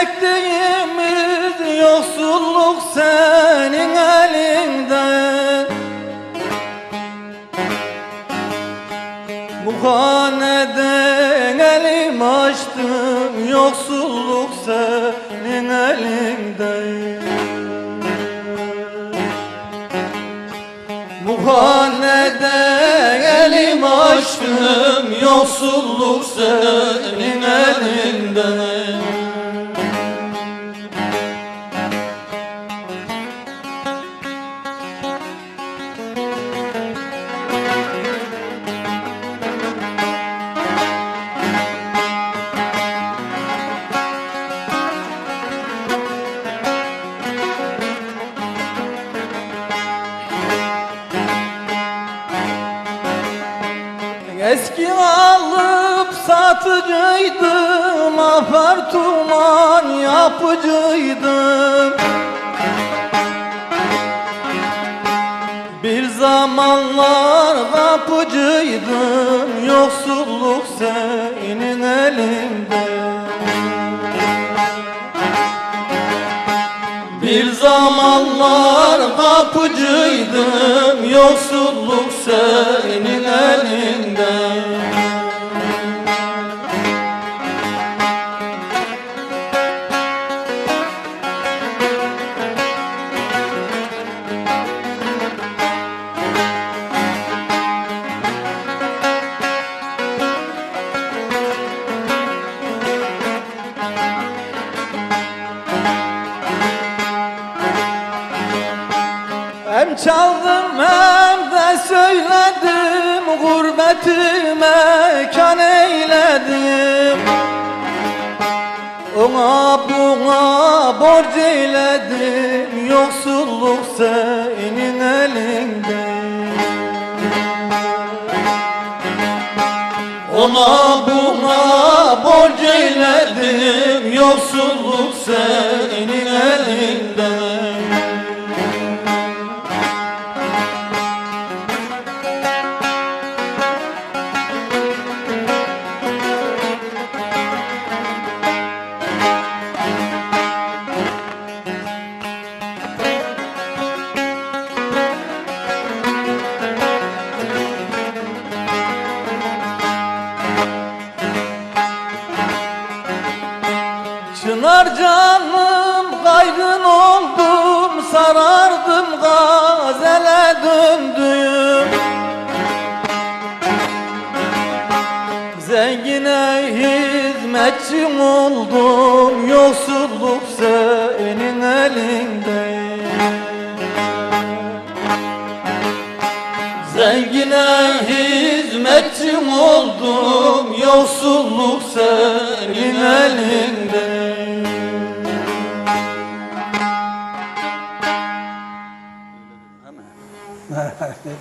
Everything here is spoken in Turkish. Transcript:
Çektiğimiz yoksulluk senin elinden Bu haneden elim açtım Yoksulluk senin elinden Bu haneden elim açtım Yoksulluk senin Eski alıp satıcıydım Apartman yapıcıydım. Bir zamanlar kapıcıydım Yoksulluk senin elinde. Bir zamanlar kapıcıydım Yoksulluk senin elinde Çaldım hem de söyledim Gurbetime kan eyledim. Ona buna borç eyledim Yoksulluk senin elinde. Ona buna borç eyledim Yoksulluk senin elinde Çınar canım kaygın oldum sarardım gazele döndüm. Zengine hizmetçim oldum yoksulluk senin elinde. Zengine hizmetçim oldum Yoksulluk senin elinde